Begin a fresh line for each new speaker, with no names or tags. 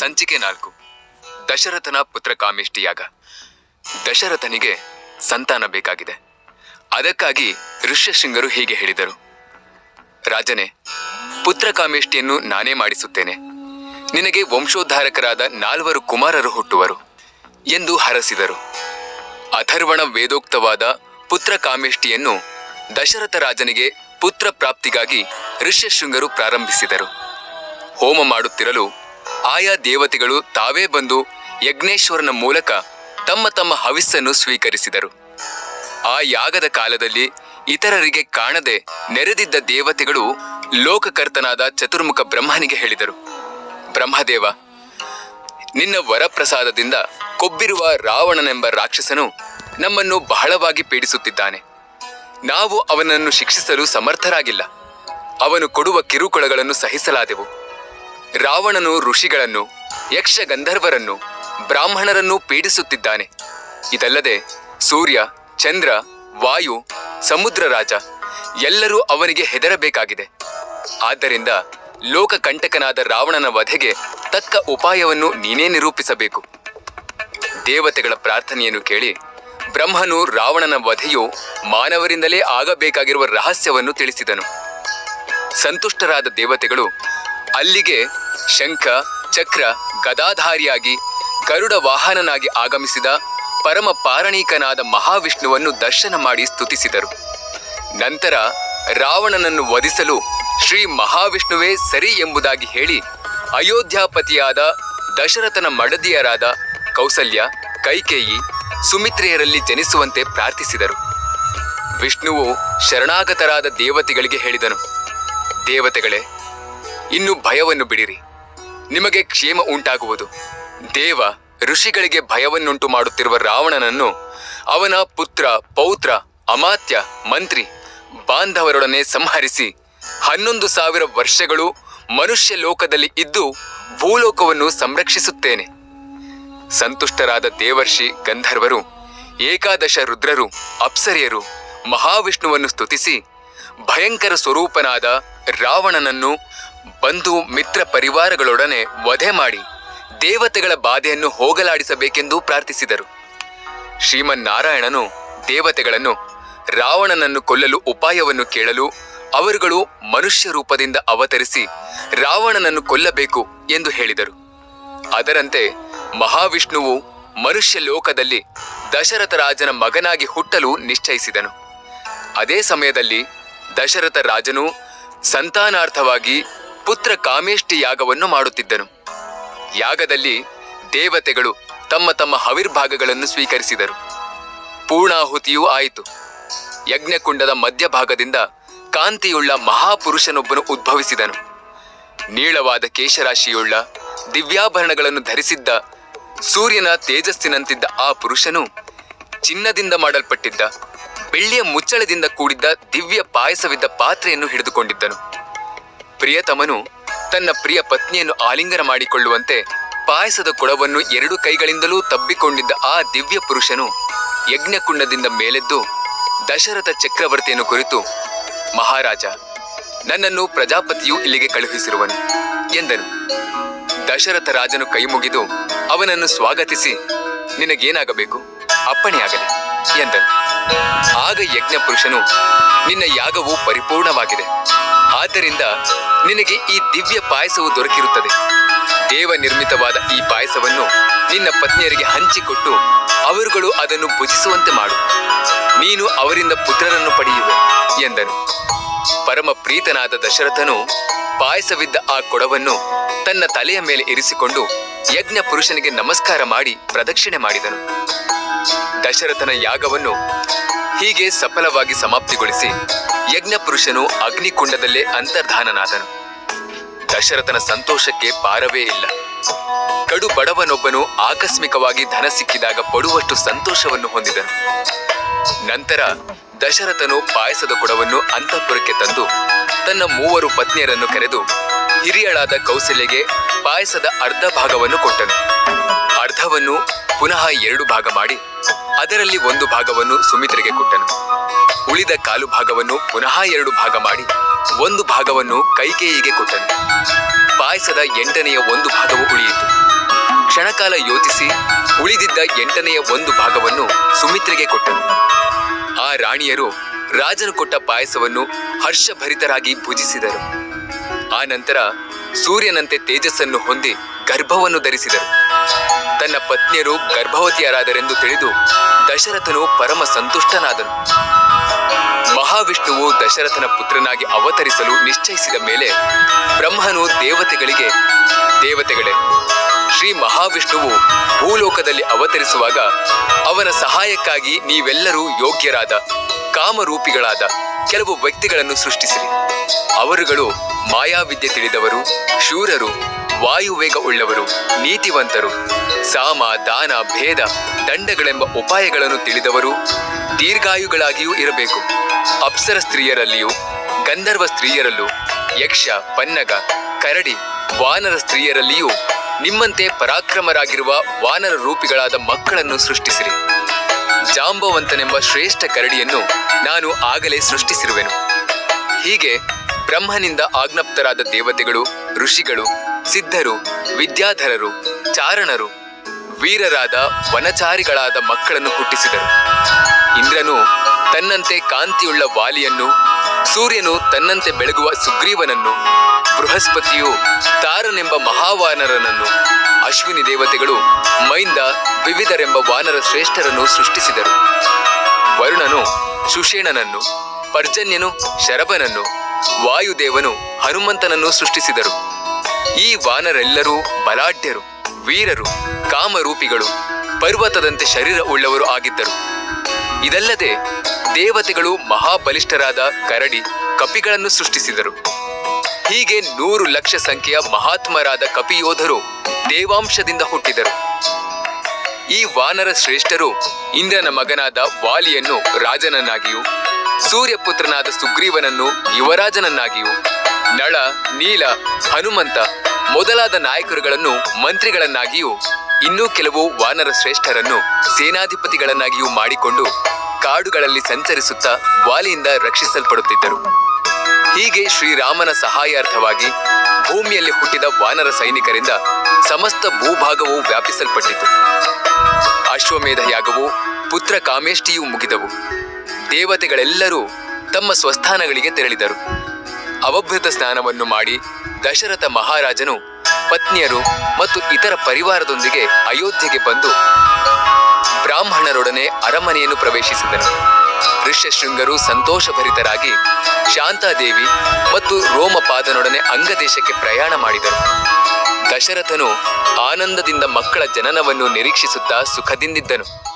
ಸಂಚಿಕೆ ನಾಲ್ಕು. ದಶರಥನ ಪುತ್ರ ಕಾಮಿಷ್ಟಿಯಾಗ ದಶರಥನಿಗೆ ಸಂತಾನ ಬೇಕಾಗಿದೆ. ಅದಕ್ಕಾಗಿ ಋಷ್ಯಶೃಂಗರು ಹೀಗೆ ಹೇಳಿದರು. ರಾಜನೇ, ಪುತ್ರ ಕಾಮೇಷ್ಟಿಯನ್ನು ನಾನೇ ಮಾಡಿಸುತ್ತೇನೆ. ನಿನಗೆ ವಂಶೋದ್ಧಾರಕರಾದ ನಾಲ್ವರು ಕುಮಾರರು ಹುಟ್ಟುವರು ಎಂದು ಹರಸಿದರು. ಅಥರ್ವಣ ವೇದೋಕ್ತವಾದ ಪುತ್ರ ಕಾಮೇಷ್ಟಿಯನ್ನು ದಶರಥ ರಾಜನಿಗೆ ಪುತ್ರ ಪ್ರಾಪ್ತಿಗಾಗಿ ಋಷ್ಯಶೃಂಗರು ಪ್ರಾರಂಭಿಸಿದರು. ಹೋಮ ಮಾಡುತ್ತಿರಲು ಆಯಾ ದೇವತೆಗಳು ತಾವೇ ಬಂದು ಯಜ್ಞೇಶ್ವರನ ಮೂಲಕ ತಮ್ಮ ತಮ್ಮ ಹವಿಸ್ಸನ್ನು ಸ್ವೀಕರಿಸಿದರು. ಆ ಯಾಗದ ಕಾಲದಲ್ಲಿ ಇತರರಿಗೆ ಕಾಣದೆ ನೆರೆದಿದ್ದ ದೇವತೆಗಳು ಲೋಕಕರ್ತನಾದ ಚತುರ್ಮುಖ ಬ್ರಹ್ಮನಿಗೆ ಹೇಳಿದರು. ಬ್ರಹ್ಮದೇವ, ನಿನ್ನ ವರಪ್ರಸಾದದಿಂದ ಕೊಬ್ಬಿರುವ ರಾವಣನೆಂಬ ರಾಕ್ಷಸನು ನಮ್ಮನ್ನು ಬಹಳವಾಗಿ ಪೀಡಿಸುತ್ತಿದ್ದಾನೆ. ನಾವು ಅವನನ್ನು ಶಿಕ್ಷಿಸಲು ಸಮರ್ಥರಾಗಿಲ್ಲ. ಅವನು ಕೊಡುವ ಕಿರುಕುಳಗಳನ್ನು ಸಹಿಸಲಾದೆವು. ರಾವಣನು ಋಷಿಗಳನ್ನು, ಯಕ್ಷ ಗಂಧರ್ವರನ್ನು, ಬ್ರಾಹ್ಮಣರನ್ನು ಪೀಡಿಸುತ್ತಿದ್ದಾನೆ. ಇದಲ್ಲದೆ ಸೂರ್ಯ, ಚಂದ್ರ, ವಾಯು, ಸಮುದ್ರ ರಾಜ ಎಲ್ಲರೂ ಅವನಿಗೆ ಹೆದರಬೇಕಾಗಿದೆ. ಆದ್ದರಿಂದ ಲೋಕಕಂಟಕನಾದ ರಾವಣನ ವಧೆಗೆ ತಕ್ಕ ಉಪಾಯವನ್ನು ನೀನೇ ನಿರೂಪಿಸಬೇಕು. ದೇವತೆಗಳ ಪ್ರಾರ್ಥನೆಯನ್ನು ಕೇಳಿ ಬ್ರಹ್ಮನು ರಾವಣನ ವಧೆಯು ಮಾನವರಿಂದಲೇ ಆಗಬೇಕಾಗಿರುವ ರಹಸ್ಯವನ್ನು ತಿಳಿಸಿದನು. ಸಂತುಷ್ಟರಾದ ದೇವತೆಗಳು ಅಲ್ಲಿಗೆ ಶಂಖ, ಚಕ್ರ, ಗದಾಧಾರಿಯಾಗಿ ಗರುಡ ವಾಹನನಾಗಿ ಆಗಮಿಸಿದ ಪರಮ ಪಾರಣೀಕನಾದ ಮಹಾವಿಷ್ಣುವನ್ನು ದರ್ಶನ ಮಾಡಿ ಸ್ತುತಿಸಿದರು. ನಂತರ ರಾವಣನನ್ನು ವಧಿಸಲು ಶ್ರೀ ಮಹಾವಿಷ್ಣುವೇ ಸರಿ ಎಂಬುದಾಗಿ ಹೇಳಿ ಅಯೋಧ್ಯಾಪತಿಯಾದ ದಶರಥನ ಮಡದಿಯರಾದ ಕೌಸಲ್ಯ, ಕೈಕೇಯಿ, ಸುಮಿತ್ರೆಯರಲ್ಲಿ ಜನಿಸುವಂತೆ ಪ್ರಾರ್ಥಿಸಿದರು. ವಿಷ್ಣುವು ಶರಣಾಗತರಾದ ದೇವತೆಗಳಿಗೆ ಹೇಳಿದನು, ದೇವತೆಗಳೇ ಇನ್ನು ಭಯವನ್ನು ಬಿಡಿರಿ. ನಿಮಗೆ ಕ್ಷೇಮ ಉಂಟಾಗುವುದು. ದೇವ ಋಷಿಗಳಿಗೆ ಭಯವನ್ನುಂಟು ಮಾಡುತ್ತಿರುವ ರಾವಣನನ್ನು ಅವನ ಪುತ್ರ, ಪೌತ್ರ, ಅಮಾತ್ಯ, ಮಂತ್ರಿ, ಬಾಂಧವರೊಡನೆ ಸಂಹರಿಸಿ ಹನ್ನೊಂದು ಸಾವಿರ ವರ್ಷಗಳು ಮನುಷ್ಯ ಲೋಕದಲ್ಲಿ ಇದ್ದು ಭೂಲೋಕವನ್ನು ಸಂರಕ್ಷಿಸುತ್ತೇನೆ. ಸಂತುಷ್ಟರಾದ ದೇವರ್ಷಿ ಗಂಧರ್ವರು, ಏಕಾದಶ ರುದ್ರರು, ಅಪ್ಸರಿಯರು ಮಹಾವಿಷ್ಣುವನ್ನು ಸ್ತುತಿಸಿ ಭಯಂಕರ ಸ್ವರೂಪನಾದ ರಾವಣನನ್ನು ಬಂಧು ಮಿತ್ರ ಪರಿವಾರಗಳೊಡನೆ ವಧೆ ಮಾಡಿ ದೇವತೆಗಳ ಬಾಧೆಯನ್ನು ಹೋಗಲಾಡಿಸಬೇಕೆಂದು ಪ್ರಾರ್ಥಿಸಿದರು. ಶ್ರೀಮನ್ನಾರಾಯಣನು ದೇವತೆಗಳನ್ನು ರಾವಣನನ್ನು ಕೊಲ್ಲಲು ಉಪಾಯವನ್ನು ಕೇಳಲು ಅವರುಗಳು ಮನುಷ್ಯ ರೂಪದಿಂದ ಅವತರಿಸಿ ರಾವಣನನ್ನು ಕೊಲ್ಲಬೇಕು ಎಂದು ಹೇಳಿದರು. ಅದರಂತೆ ಮಹಾವಿಷ್ಣುವು ಮನುಷ್ಯ ಲೋಕದಲ್ಲಿ ದಶರಥ ರಾಜನ ಮಗನಾಗಿ ಹುಟ್ಟಲು ನಿಶ್ಚಯಿಸಿದನು. ಅದೇ ಸಮಯದಲ್ಲಿ ದಶರಥ ರಾಜನು ಸಂತಾನಾರ್ಥವಾಗಿ ಪುತ್ರ ಕಾಮೇಷ್ಟಿ ಯಾಗವನ್ನು ಮಾಡುತ್ತಿದ್ದನು. ಯಾಗದಲ್ಲಿ ದೇವತೆಗಳು ತಮ್ಮ ತಮ್ಮ ಹವಿರ್ಭಾಗಗಳನ್ನು ಸ್ವೀಕರಿಸಿದರು. ಪೂರ್ಣಾಹುತಿಯೂ ಆಯಿತು. ಯಜ್ಞಕುಂಡದ ಮಧ್ಯಭಾಗದಿಂದ ಕಾಂತಿಯುಳ್ಳ ಮಹಾಪುರುಷನೊಬ್ಬನು ಉದ್ಭವಿಸಿದನು. ನೀಳವಾದ ಕೇಶರಾಶಿಯುಳ್ಳ ದಿವ್ಯಾಭರಣಗಳನ್ನು ಧರಿಸಿದ್ದ ಸೂರ್ಯನ ತೇಜಸ್ಸಿನಂತಿದ್ದ ಆ ಪುರುಷನು ಚಿನ್ನದಿಂದ ಮಾಡಲ್ಪಟ್ಟಿದ್ದ, ಬೆಳ್ಳಿಯ ಮುಚ್ಚಳದಿಂದ ಕೂಡಿದ್ದ ದಿವ್ಯ ಪಾಯಸವಿದ್ದ ಪಾತ್ರೆಯನ್ನು ಹಿಡಿದುಕೊಂಡಿದ್ದನು. ಪ್ರಿಯತಮನು ತನ್ನ ಪ್ರಿಯ ಪತ್ನಿಯನ್ನು ಆಲಿಂಗನ ಮಾಡಿಕೊಳ್ಳುವಂತೆ ಪಾಯಸದ ಕೊಡವನ್ನು ಎರಡು ಕೈಗಳಿಂದಲೂ ತಬ್ಬಿಕೊಂಡಿದ್ದ ಆ ದಿವ್ಯ ಪುರುಷನು ಯಜ್ಞಕುಂಡದಿಂದ ಮೇಲೆದ್ದು ದಶರಥ ಚಕ್ರವರ್ತಿಯನ್ನು ಕುರಿತು, ಮಹಾರಾಜ, ನನ್ನನ್ನು ಪ್ರಜಾಪತಿಯು ಇಲ್ಲಿಗೆ ಕಳುಹಿಸಿರುವನು ಎಂದನು. ದಶರಥ ರಾಜನು ಕೈಮುಗಿದು ಅವನನ್ನು ಸ್ವಾಗತಿಸಿ, ನಿನಗೇನಾಗಬೇಕು? ಅಪ್ಪಣೆಯಾಗಲಿ ಎಂದನು. ಆಗ ಯಜ್ಞ ಪುರುಷನು ನಿನ್ನ ಯಾಗವು ಪರಿಪೂರ್ಣವಾಗಿದೆ. ಆದ್ದರಿಂದ ನಿನಗೆ ಈ ದಿವ್ಯ ಪಾಯಸವು ದೊರಕಿರುತ್ತದೆ. ದೇವ ನಿರ್ಮಿತವಾದ ಈ ಪಾಯಸವನ್ನು ನಿನ್ನ ಪತ್ನಿಯರಿಗೆ ಹಂಚಿಕೊಟ್ಟು ಅವರುಗಳು ಅದನ್ನು ಭುಜಿಸುವಂತೆ ಮಾಡು. ನೀನು ಅವರಿಂದ ಪುತ್ರರನ್ನು ಪಡೆಯುವೆ ಎಂದನು. ಪರಮ ಪ್ರೀತನಾದ ದಶರಥನು ಪಾಯಸವಿದ್ದ ಆ ಕೊಡವನ್ನು ತನ್ನ ತಲೆಯ ಮೇಲೆ ಇರಿಸಿಕೊಂಡು ಯಜ್ಞ ಪುರುಷನಿಗೆ ನಮಸ್ಕಾರ ಮಾಡಿ ಪ್ರದಕ್ಷಿಣೆ ಮಾಡಿದನು. ದಶರಥನ ಯಾಗವನ್ನು ಹೀಗೆ ಸಫಲವಾಗಿ ಸಮಾಪ್ತಿಗೊಳಿಸಿ ಯಜ್ಞ ಪುರುಷನು ಅಗ್ನಿಕುಂಡದಲ್ಲೇ ಅಂತರ್ಧಾನನಾದನು. ದಶರಥನ ಸಂತೋಷಕ್ಕೆ ಪಾರವೇ ಇಲ್ಲ. ಕಡು ಬಡವನೊಬ್ಬನು ಆಕಸ್ಮಿಕವಾಗಿ ಧನ ಸಿಕ್ಕಿದಾಗ ಪಡುವಷ್ಟು ಸಂತೋಷವನ್ನು ಹೊಂದಿದನು. ನಂತರ ದಶರಥನು ಪಾಯಸದ ಕೊಡವನ್ನು ಅಂತಃಪುರಕ್ಕೆ ತಂದು ತನ್ನ ಮೂವರು ಪತ್ನಿಯರನ್ನು ಕರೆದು ಹಿರಿಯಳಾದ ಕೌಸಲ್ಯಗೆ ಪಾಯಸದ ಅರ್ಧ ಭಾಗವನ್ನು ಕೊಟ್ಟನು. ಅರ್ಧವನ್ನು ಪುನಃ ಎರಡು ಭಾಗ ಮಾಡಿ, ಅದರಲ್ಲಿ ಒಂದು ಭಾಗವನ್ನು ಸುಮಿತ್ರೆಗೆ ಕೊಟ್ಟನು. ಉಳಿದ ಕಾಲು ಭಾಗವನ್ನು ಪುನಃ ಎರಡು ಭಾಗ ಮಾಡಿ, ಒಂದು ಭಾಗವನ್ನು ಕೈಕೇಯಿಗೆ ಕೊಟ್ಟನು. ಪಾಯಸದ ಎಂಟನೆಯ ಒಂದು ಭಾಗವು ಉಳಿಯಿತು. ಕ್ಷಣಕಾಲ ಯೋಚಿಸಿ, ಉಳಿದಿದ್ದ ಎಂಟನೆಯ ಒಂದು ಭಾಗವನ್ನು ಸುಮಿತ್ರೆಗೆ ಕೊಟ್ಟನು. ಆ ರಾಣಿಯರು ರಾಜನು ಕೊಟ್ಟ ಪಾಯಸವನ್ನು ಹರ್ಷಭರಿತರಾಗಿ ಭುಜಿಸಿದರು ಆ ನಂತರ ಸೂರ್ಯನಂತೆ ತೇಜಸ್ಸನ್ನು ಹೊಂದಿ ಗರ್ಭವನ್ನು ಧರಿಸಿದರು. ತನ್ನ ಪತ್ನಿಯರು ಗರ್ಭವತಿಯರಾದರೆಂದು ತಿಳಿದು ದಶರಥನು ಪರಮ ಸಂತುಷ್ಟನಾದನು. ಮಹಾವಿಷ್ಣುವು ದಶರಥನ ಪುತ್ರನಾಗಿ ಅವತರಿಸಲು ನಿಶ್ಚಯಿಸಿದ ಮೇಲೆ ಬ್ರಹ್ಮನು ದೇವತೆಗಳಿಗೆ, ದೇವತೆಗಳೇ, ಶ್ರೀ ಮಹಾವಿಷ್ಣುವು ಭೂಲೋಕದಲ್ಲಿ ಅವತರಿಸುವಾಗ ಅವನ ಸಹಾಯಕ್ಕಾಗಿ ನೀವೆಲ್ಲರೂ ಯೋಗ್ಯರಾದ, ಕಾಮರೂಪಿಗಳಾದ ಕೆಲವು ವ್ಯಕ್ತಿಗಳನ್ನು ಸೃಷ್ಟಿಸಿರಿ. ಅವರುಗಳು ಮಾಯಾವಿದ್ಯೆ ತಿಳಿದವರು, ಶೂರರು ವಾಯುವೇಗ ಉಳ್ಳವರು ನೀತಿವಂತರು, ಸಾಮ, ದಾನ, ಭೇದ, ದಂಡಗಳೆಂಬ ಉಪಾಯಗಳನ್ನು ತಿಳಿದವರು ದೀರ್ಘಾಯುಗಳಾಗಿಯೂ ಇರಬೇಕು. ಅಪ್ಸರ ಸ್ತ್ರೀಯರಲ್ಲಿಯೂ, ಗಂಧರ್ವ ಸ್ತ್ರೀಯರಲ್ಲೂ, ಯಕ್ಷ, ಪನ್ನಗ, ಕರಡಿ, ವಾನರ ಸ್ತ್ರೀಯರಲ್ಲಿಯೂ ನಿಮ್ಮಂತೆ ಪರಾಕ್ರಮರಾಗಿರುವ ವಾನರ ರೂಪಿಗಳಾದ ಮಕ್ಕಳನ್ನು ಸೃಷ್ಟಿಸಿರಿ. ಜಾಂಬವಂತನೆಂಬ ಶ್ರೇಷ್ಠ ಕರಡಿಯನ್ನು ನಾನು ಆಗಲೇ ಸೃಷ್ಟಿಸಿರುವೆನು. ಹೀಗೆ ಬ್ರಹ್ಮನಿಂದ ಆಜ್ಞಪ್ತರಾದ ದೇವತೆಗಳು, ಋಷಿಗಳು ಸಿದ್ಧರು, ವಿದ್ಯಾಧರರು, ಚಾರಣರು, ವೀರರಾದ ವನಚಾರಿಗಳಾದ ಮಕ್ಕಳನ್ನು ಹುಟ್ಟಿಸಿದರು. ಇಂದ್ರನು ತನ್ನಂತೆ ಕಾಂತಿಯುಳ್ಳ ವಾಲಿಯನ್ನು, ಸೂರ್ಯನು ತನ್ನಂತೆ ಬೆಳಗುವ ಸುಗ್ರೀವನನ್ನು, ಬೃಹಸ್ಪತಿಯು ತಾರನೆಂಬ ಮಹಾವಾನರನನ್ನು, ಅಶ್ವಿನಿ ದೇವತೆಗಳು, ಮೈಂದ ವಿವಿಧರೆಂಬ ವಾನರ ಶ್ರೇಷ್ಠರನ್ನು ಸೃಷ್ಟಿಸಿದರು. ವರುಣನು ಸುಷೇಣನನ್ನು, ಪರ್ಜನ್ಯನು ಶರಭನನ್ನು, ವಾಯುದೇವನು ಹನುಮಂತನನ್ನು ಸೃಷ್ಟಿಸಿದರು. ಈ ವಾನರೆಲ್ಲರೂ ಬಲಾಢ್ಯರು, ವೀರರು, ಕಾಮರೂಪಿಗಳು, ಪರ್ವತದಂತೆ ಶರೀರ ಉಳ್ಳವರು ಆಗಿದ್ದರು. ಇದಲ್ಲದೆ ದೇವತೆಗಳು ಮಹಾಬಲಿಷ್ಠರಾದ ಕರಡಿ ಕಪಿಗಳನ್ನು ಸೃಷ್ಟಿಸಿದರು. ಹೀಗೆ ನೂರು ಲಕ್ಷ ಸಂಖ್ಯೆಯ ಮಹಾತ್ಮರಾದ ಕಪಿಯೋಧರು ದೇವಾಂಶದಿಂದ ಹುಟ್ಟಿದರು. ಈ ವಾನರ ಶ್ರೇಷ್ಠರು ಇಂದ್ರನ ಮಗನಾದ ವಾಲಿಯನ್ನು ರಾಜನನ್ನಾಗಿಯೂ, ಸೂರ್ಯಪುತ್ರನಾದ ಸುಗ್ರೀವನನ್ನು ಯುವರಾಜನನ್ನಾಗಿಯೂ, ನಳ, ನೀಲ, ಹನುಮಂತ ಮೊದಲಾದ ನಾಯಕರುಗಳನ್ನು ಮಂತ್ರಿಗಳನ್ನಾಗಿಯೂ, ಇನ್ನೂ ಕೆಲವು ವಾನರ ಶ್ರೇಷ್ಠರನ್ನು ಸೇನಾಧಿಪತಿಗಳನ್ನಾಗಿಯೂ ಮಾಡಿಕೊಂಡು ಕಾಡುಗಳಲ್ಲಿ ಸಂಚರಿಸುತ್ತಾ ವಾಲಿಯಿಂದ ರಕ್ಷಿಸಲ್ಪಡುತ್ತಿದ್ದರು. ಹೀಗೆ ಶ್ರೀರಾಮನ ಸಹಾಯಾರ್ಥವಾಗಿ ಭೂಮಿಯಲ್ಲಿ ಹುಟ್ಟಿದ ವಾನರ ಸೈನಿಕರಿಂದ ಸಮಸ್ತ ಭೂಭಾಗವು ವ್ಯಾಪಿಸಲ್ಪಟ್ಟಿತು. ಅಶ್ವಮೇಧ ಯಾಗವು ಪುತ್ರ ಕಾಮೇಷ್ಟಿಯೂ ಮುಗಿದವು. ದೇವತೆಗಳೆಲ್ಲರೂ ತಮ್ಮ ಸ್ವಸ್ಥಾನಗಳಿಗೆ ತೆರಳಿದರು. ಅವಭೃತ ಸ್ನಾನವನ್ನು ಮಾಡಿ ದಶರಥ ಮಹಾರಾಜನು, ಪತ್ನಿಯರು ಮತ್ತು ಇತರ ಪರಿವಾರದೊಂದಿಗೆ ಅಯೋಧ್ಯೆಗೆ ಬಂದು ಬ್ರಾಹ್ಮಣರೊಡನೆ ಅರಮನೆಯನ್ನು ಪ್ರವೇಶಿಸಿದನು. ಋಷ್ಯಶೃಂಗರು ಸಂತೋಷಭರಿತರಾಗಿ ಶಾಂತಾದೇವಿ ಮತ್ತು ರೋಮಪಾದನೊಡನೆ ಅಂಗದೇಶಕ್ಕೆ ಪ್ರಯಾಣ ಮಾಡಿದರು. ದಶರಥನು ಆನಂದದಿಂದ ಮಕ್ಕಳ ಜನನವನ್ನು ನಿರೀಕ್ಷಿಸುತ್ತಾ ಸುಖದಿಂದಿದ್ದನು.